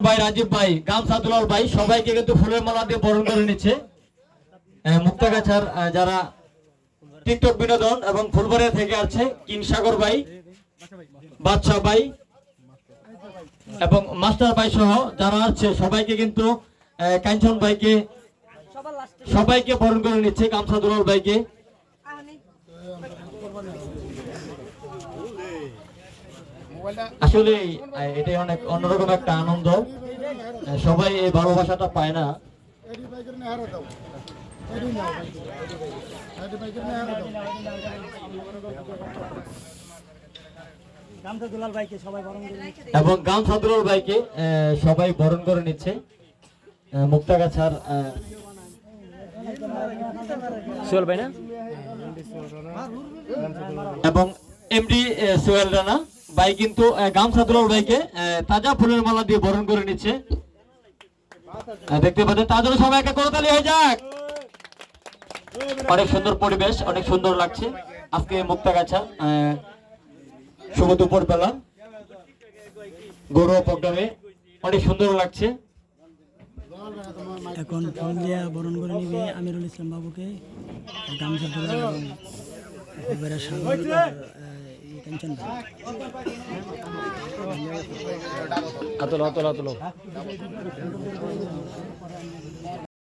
ভাই, রাজীব ভাই, গামছা দুলাল ভাই, সবাইকে কিন্তু ফুলের মালা দিয়ে বরণ করে নিচ্ছে। মুক্তাগাছার যারা টিকটক বিনোদন এবং ফুলবাড়িয়া থেকে আসছে কিংসাগর ভাই, বাদশাহ ভাই এবং মাস্টার ভাই সহ যারা আছে সবাইকে কিন্তু কাঞ্চন ভাইকে সবাইকে বরণ করে নিচ্ছে, গামছা দুলাল ভাইকে। আসলে এটাই অনেক অন্যরকম একটা আনন্দ। সবাই এই ভালোবাসাটা পায় না। এবং গামছা দুলাল ভাইকে সবাই বরণ করে নিচ্ছে। মুক্তাগাছার সোহেল ভাই না? এবং এমডি সোহেল রানা। ভাই কিন্তু গামছা দুলাল ভাইকে। তাজা ফুলের মালা দিয়ে বরণ করে নিচ্ছে। দেখতে পাচ্ছেন জন্য সবাই একটা করতালি হয়ে যাক। অনেক সুন্দর পরিবেশ, অনেক সুন্দর লাগছে। আজকে মুক্তাগাছা শুভ দুপুর বেলা। গৌরব প্রোগ্রামে অনেক সুন্দর লাগছে। এখন ফুল দিয়া বরণ করে নিবে আমিরুল ইসলাম বাবুকে। গামছা দুলাল এবং टेंशन अतुल अतुल लो।